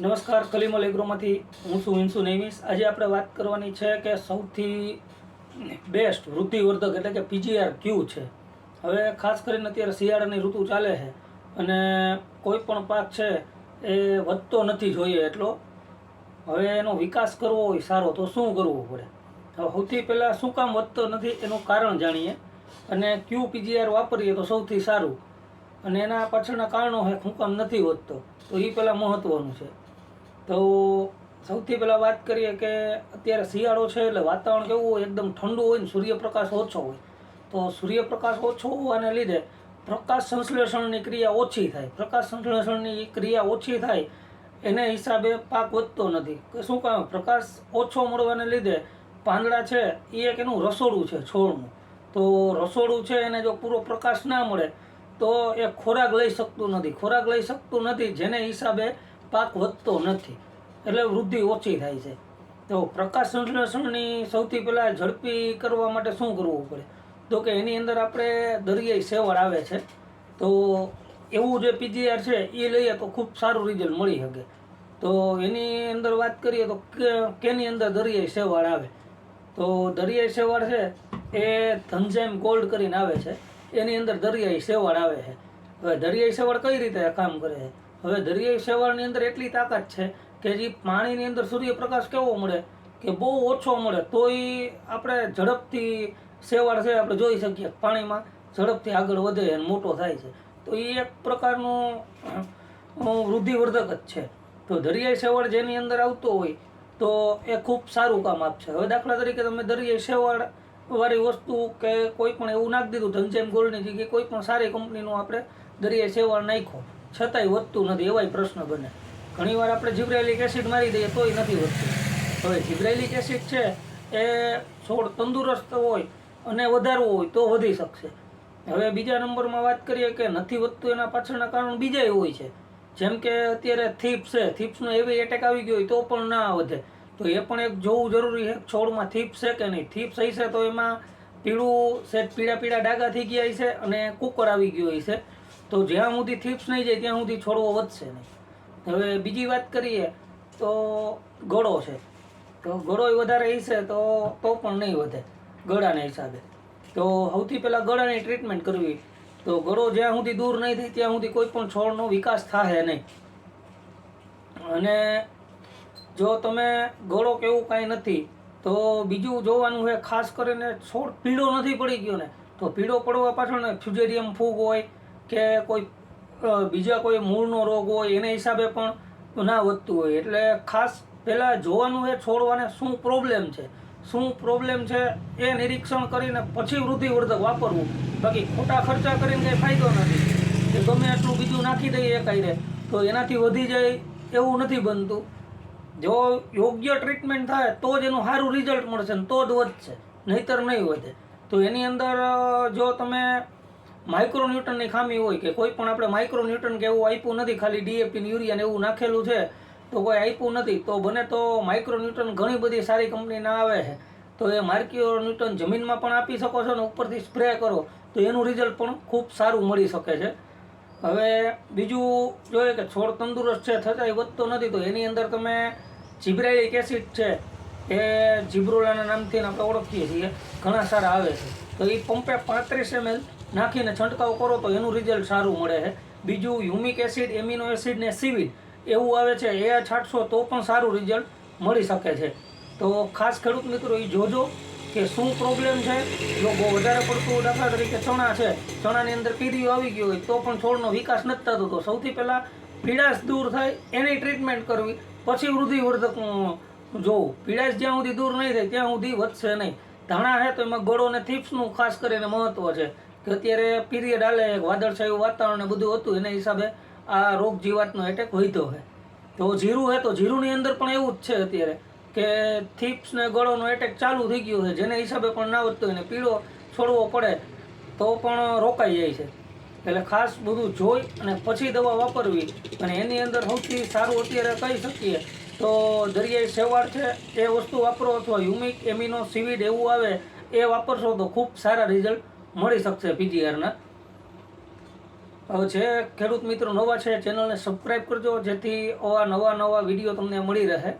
નમસ્કાર કલિમલ એગ્રોમાંથી હું છું ઇન્સુ નેમિસ આજે આપણે વાત કરવાની છે કે સૌથી બેસ્ટ વૃદ્ધિવર્ધક એટલે કે પીજીઆર ક્યુ છે. હવે ખાસ કરીને અત્યારે શિયાળાની ઋતુ ચાલે છે અને કોઈ પણ પાક છે એ વધતો નથી જોઈએ એટલો. હવે એનો વિકાસ કરવો હોય સારો, તો શું કરવું પડે? હવે સૌથી પહેલાં શું કામ વધતો નથી એનું કારણ જાણીએ અને ક્યુ પીજીઆર વાપરીએ તો સૌથી સારું. અને એના પાછળના કારણો છે શું કામ નથી વધતો, તો એ પહેલાં મહત્ત્વનું છે. તો સૌથી પહેલાં વાત કરીએ કે અત્યારે શિયાળો છે એટલે વાતાવરણ કેવું હોય, એકદમ ઠંડુ હોય ને સૂર્યપ્રકાશ ઓછો હોય. તો સૂર્યપ્રકાશ ઓછો હોવાને લીધે પ્રકાશ સંશ્લેષણની ક્રિયા ઓછી થાય. પ્રકાશ સંશ્લેષણની ક્રિયા ઓછી થાય એને હિસાબે પાક વધતો નથી. કે શું કામ? પ્રકાશ ઓછો મળવાને લીધે પાંદડા છે એ એક એનું રસોડું છે છોડનું. તો રસોડું છે એને જો પૂરો પ્રકાશ ના મળે તો એ ખોરાક લઈ શકતું નથી. ખોરાક લઈ શકતું નથી જેને હિસાબે પાક વધતો નથી. એટલે વૃદ્ધિ ઓછી થાય છે. તો પ્રકાશ સંશ્લેષણની સૌથી પહેલાં ઝડપી કરવા માટે શું કરવું પડે? તો કે એની અંદર આપણે દરિયાઈ સેવળ આવે છે. તો એવું જે પીજીઆર છે એ લઈએ તો ખૂબ સારું રિઝલ્ટ મળી શકે. તો એની અંદર વાત કરીએ તો કેની અંદર દરિયાઈ સેવાળ આવે? તો દરિયાઈ સેવાળ છે, એ ધનજેમ ગોલ્ડ કરીને આવે છે. એની અંદર દરિયાઈ સેવાળ આવે છે. હવે દરિયાઈ સેવાળ કઈ રીતે કામ કરે છે? હવે દરિયાઈ શેવાળની અંદર એટલી તાકાત છે કે જે પાણીની અંદર સૂર્યપ્રકાશ કેવો મળે, કે બહુ ઓછો મળે, તોય આપણે ઝડપથી શેવાળ છે આપણે જોઈ શકીએ પાણીમાં, ઝડપથી આગળ વધે અને મોટો થાય છે. તો એ એક પ્રકારનું વૃદ્ધિવર્ધક જ છે. તો દરિયાઈ શેવાળ જેની અંદર આવતો હોય તો એ ખૂબ સારું કામ આપશે. હવે દાખલા તરીકે તમે દરિયાઈ શેવાળ વાળી વસ્તુ કે કોઈ પણ એવું નાખી દીધું ધનજેમ ગોલ્ડની જગ્યાએ, કોઈ પણ સારી કંપનીનું આપણે દરિયાઈ શેવાળ નાખ્યો. છતાંય વધતું નથી, એવાય પ્રશ્ન બને. ઘણીવાર આપણે જીબ્રેલિક એસિડ મારી દઈએ તોય નથી વધતું. હવે જીબ્રેલિક એસિડ છે, એ છોડ તંદુરસ્ત હોય અને વધારવો હોય તો વધી શકશે. હવે બીજા નંબરમાં વાત કરીએ કે નથી વધતું એના પાછળના કારણ બીજા હોય છે. જેમ કે અત્યારે થીપ્સ છે, થીપ્સનો એવી એટેક આવી ગયો હોય તો પણ ના વધે. તો એ પણ એક જોવું જરૂરી છે છોડમાં થીપ્સ છે કે નહીં? થીપ્સ હશે તો એમાં પીળું સેટ પીળા પીળા ડાઘા થઈ ગયા હશે અને કુકર આવી ગયો હશે. તો જ્યાં સુધી થીપ્સ નહીં જાય, ત્યાં સુધી છોડવો વધશે નહીં. હવે બીજી વાત કરીએ, તો ગળો છે. તો ગળો વધારે હશે તો તો પણ નહીં વધે, ગળાના હિસાબે. તો સૌથી પહેલાં ગળાની ટ્રીટમેન્ટ કરવી. તો ગળો જ્યાં સુધી દૂર નહીં થાય, ત્યાં સુધી કોઈ પણ છોડનો વિકાસ થાય નહીં. અને જો તમે ગળો કે એવું કાંઈ નથી, તો બીજું જોવાનું છે, ખાસ કરીને છોડ પીળો નથી પડી ગયો ને, તો પીળો પડવા પાછળ ને ફ્યુજેરિયમ ફૂગ હોય કે કોઈ બીજા કોઈ મૂળનો રોગ હોય, એને હિસાબે પણ ના વધતું હોય. એટલે ખાસ પહેલાં જોવાનું છે છોડવાને શું પ્રોબ્લેમ છે? શું પ્રોબ્લેમ છે એ નિરીક્ષણ કરીને પછી વૃદ્ધિવર્ધક વાપરવું. બાકી ખોટા ખર્ચા કરીને કંઈ ફાયદો નથી. કે ગમે એટલું બીજું નાખી દઈએ એકાયરે તો એનાથી વધી જાય એવું નથી બનતું. જો યોગ્ય ટ્રીટમેન્ટ થાય, તો જ એનું સારું રિઝલ્ટ મળશે ને તો જ વધશે. નહીતર નહીં વધે. તો એની અંદર જો તમે માઇક્રોન્યુટનની ખામી હોય કે કોઈ પણ આપણે માઇક્રોન્યુટન કે એવું આપ્યું નથી, ખાલી ડીએપી યુરિયા એવું નાખેલું છે, તો કોઈ આપ્યું નથી, તો બને તો માઇક્રોન્યુટન ઘણી બધી સારી કંપનીના આવે છે. તો એ માઇક્રોન્યુટન જમીનમાં પણ આપી શકો છો ને ઉપરથી સ્પ્રે કરો, તો એનું રિઝલ્ટ પણ ખૂબ સારું મળી શકે છે. હવે બીજું જોઈએ કે છોડ તંદુરસ્ત છે છતાંય વધતો નથી, તો એની અંદર તમે જીબ્રાઇલિક એસિડ છે, એ જીબ્રોલાના નામથી આપણે ઓળખીએ છીએ, ઘણા સારા આવે છે. તો એ પંપે પાંત્રીસ એમએલ નાખીને છંટકાવ કરો તો એનું રિઝલ્ટ સારું મળે છે. બીજું હ્યુમિક એસિડ એમિનો એસિડ ને સિવિડ એવું આવે છે, એ છાંટશો તો પણ સારું રિઝલ્ટ મળી શકે છે. તો ખાસ ખેડૂત મિત્રો એ જોજો કે શું પ્રોબ્લેમ છે? જો બહુ વધારે પડતું દાખલા તરીકે ચણા છે, ચણાની અંદર પીરીઓ આવી ગયો હોય તો પણ છોડનો વિકાસ નથી થતો. તો સૌથી પહેલાં પીડાશ દૂર થાય, એની ટ્રીટમેન્ટ કરવી. પછી વૃદ્ધિવર્ધકનું જોવું. પીડાશ જ્યાં સુધી દૂર નહીં થાય, ત્યાં સુધી વધશે નહીં. ધાણા છે તો એમાં ગળો અને થીપ્સનું ખાસ કરીને મહત્ત્વ છે. કે અત્યારે પીરિયડ હાલે, વાદળછાયું વાતાવરણ બધું હતું, એના હિસાબે આ રોગ જીવાતનો એટેક વધ્યો છે. તો જીરું હોય તો જીરુંની અંદર પણ એવું જ છે અત્યારે કે થીપ્સ ને ગળોનો એટેક ચાલુ થઈ ગયો છે, જેને હિસાબે પણ ના વધતો હોય પીળો છોડવો પડે, તો પણ રોકાઈ જાય છે. એટલે ખાસ બધું જોઈ અને પછી દવા વાપરવી અને એની અંદર સૌથી સારું અત્યારે કહી શકીએ તો દરિયાઈ સેવાળ છે, એ વસ્તુ વાપરો અથવા હ્યુમિક એમિનો સીવીડ એવું આવે, એ વાપરશો તો ખૂબ સારા રિઝલ્ટ મળી શકશે પીજીઆરના. હવે છે ખેડૂત મિત્રો નવા છે, ચેનલને સબસ્ક્રાઈબ કરજો, જેથી આવા નવા નવા વીડિયો તમને મળી રહે.